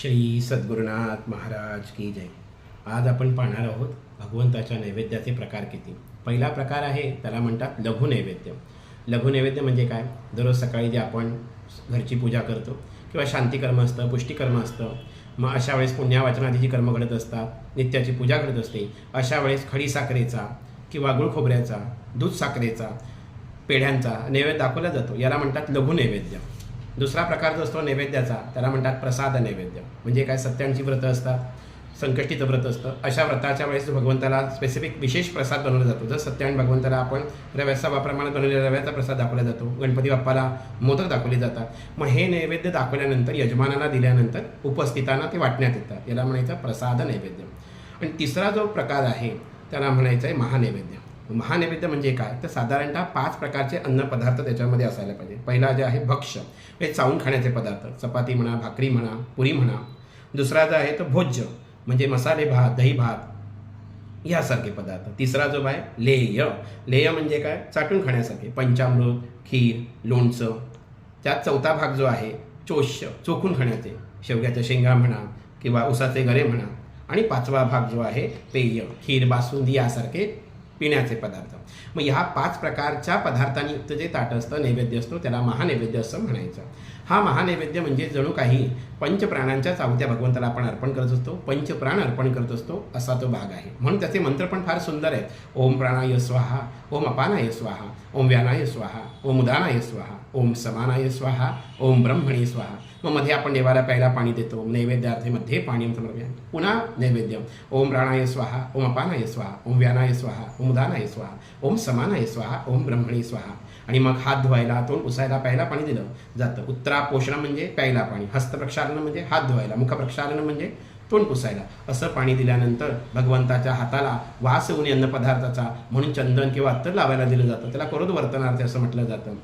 श्री सद्गुरुनाथ महाराज की जय. आज आपण पाहणार आहोत भगवंताच्या नैवेद्याचे प्रकार किती. पहिला प्रकार आहे त्याला म्हणतात लघु नैवेद्य. लघु नैवेद्य म्हणजे काय? दररोज सकाळी जे आपण घरची पूजा करतो किंवा शांतिकर्म असतं पुष्टिकर्म असतं मग अशा वेळेस पुण्यावाचनादीची कर्म घडत असतात नित्याची पूजा घडत असते अशा वेळेस खडी साखरेचा किंवा गुळ खोबऱ्याचा दूध साखरेचा पेढ्यांचा नैवेद्य दाखवला जातो. याला म्हणतात लघु नैवेद्य. दुसरा प्रकार जो असतो नैवेद्याचा. त्याला म्हणतात प्रसाद नैवेद्य. म्हणजे काय? सत्यांची व्रतं असतात संकष्टीचं व्रत असतं. अशा व्रताच्या वेळेस भगवंताला स्पेसिफिक विशेष प्रसाद बनवला जातो. जर सत्यान भगवंताला आपण रव्याचा वापराप्रमाणे बनवलेला रव्याचा प्रसाद दाखवला जातो. गणपती बाप्पाला मोदक दाखवले जातात. मग हे नैवेद्य दाखवल्यानंतर यजमानांना दिल्यानंतर उपस्थितांना ते वाटण्यात येतात याला म्हणायचं प्रसाद नैवेद्य. आणि तिसरा जो प्रकार आहे त्याला म्हणायचं आहे महानैवेद्य. महानैवेद्य म्हणजे काय? तर साधारणतः पाच प्रकारचे अन्नपदार्थ त्याच्यामध्ये असायला पाहिजे. पहिला जे आहे भक्ष्य म्हणजे चावून खाण्याचे पदार्थ. चपाती म्हणा भाकरी म्हणा पुरी म्हणा. दुसरा जो आहे तो भोज्य म्हणजे मसाले भात दही भात यासारखे पदार्थ. तिसरा जो आहे लेय लेय म्हणजे काय? चाटून खाण्यासारखे. पंचामृत खीर लोणचं. त्यात चौथा भाग जो आहे चोष्य चोखून खाण्याचे. शेवग्याच्या शेंगा म्हणा किंवा उसाचे गरे म्हणा. आणि पाचवा भाग जो आहे पेय खीर बासुंदी यासारखे पिण्याचे पदार्थ. मग ह्या पाच प्रकारच्या पदार्थांनी युक्त जे ताट असतं नैवेद्य असतो त्याला महानैवेद्य असं म्हणायचं. हा महानैवेद्य म्हणजे जणू काही पंचप्राणांच्या चावत्या भगवंताला आपण अर्पण करत असतो पंचप्राण अर्पण करत असतो असा तो भाग आहे. म्हणून त्याचे मंत्र पण फार सुंदर आहेत. ओम प्राणाय स्वाहा ओम अपानाय स्वाहा ओम व्यानाय स्वाहा ओम उदानाय स्वाहा ओम समानाय स्वाहा ओम ब्रह्मणी स्वाहा. मग मध्ये आपण देवाला प्यायला पाणी देतो नैवेद्यार्थेमध्ये पाणी समर्पया पुन्हा नैवेद्य. ओम प्राणाय स्वाहा ओम अपानाय स्वाहा ओम व्यानाय स्वाहा ओम उदानाय स्वाहा ओम समानाय स्वाहा ओम ब्रह्मणी स्वाहा. आणि मग हात धुवायला तोंड पुसायला प्यायला पाणी दिलं जातं. उत्तरा पोषण म्हणजे प्यायला पाणी हस्तप्रक्षालन म्हणजे हात धुवायला मुखप्रक्षालन म्हणजे तोंड पुसायला. असं पाणी दिल्यानंतर भगवंताच्या हाताला वास येऊन अन्नपदार्थाचा म्हणून चंदन किंवा अत्तर लावायला दिलं जातं. त्याला करोद वर्तनार्थ असं म्हटलं जातं.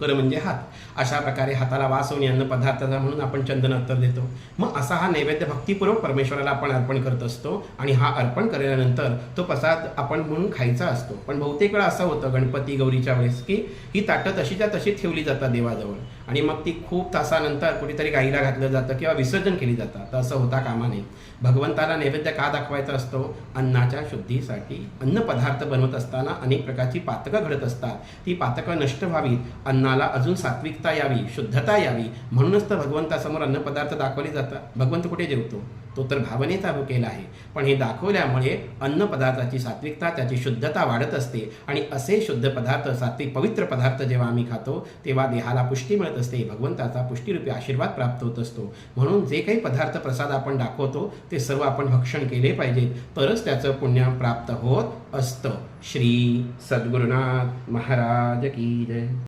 कर म्हणजे हात. अशा प्रकारे हाताला वास होऊन अन्न पदार्थाचा म्हणून आपण चंदन अत्तर देतो. मग असा हा नैवेद्य भक्तीपूर्वक परमेश्वराला आपण अर्पण करत असतो आणि हा अर्पण केल्यानंतर तो प्रसाद आपण म्हणून खायचा असतो. पण बहुतेक वेळा असं होतं गणपती गौरीच्या वेळेस की ही ताटं तशीच्या तशी ठेवली जातात देवाजवळ. आणि मग ती खूप तासानंतर कुठेतरी गाईला घातलं जातं किंवा विसर्जन केली जातात. तर असं होता कामा नये. भगवंताला नैवेद्य का दाखवायचा असतो? अन्नाच्या शुद्धीसाठी. अन्न पदार्थ बनवत असताना अनेक प्रकारची पातकं घडत असतात. ती पातकं नष्ट व्हावीत. अन्न अन्नाला अजून सात्विकता यावी शुद्धता यावी म्हणूनच तर भगवंतासमोर अन्नपदार्थ दाखवले जातात. भगवंत कुठे जेवतो? तो तर भावनेचा भुकेला आहे. पण हे दाखवल्यामुळे अन्नपदार्थाची सात्विकता त्याची शुद्धता वाढत असते. आणि असे शुद्ध पदार्थ सात्विक पवित्र पदार्थ जेव्हा आम्ही खातो तेव्हा देहाला पुष्टी मिळत असते. भगवंताचा पुष्टीरूपी आशीर्वाद प्राप्त होत असतो. म्हणून जे काही पदार्थ प्रसाद आपण दाखवतो ते सर्व आपण भक्षण केले पाहिजे तरच त्याचं पुण्य प्राप्त होत असतं. श्री सद्गुरुनाथ महाराज की जय.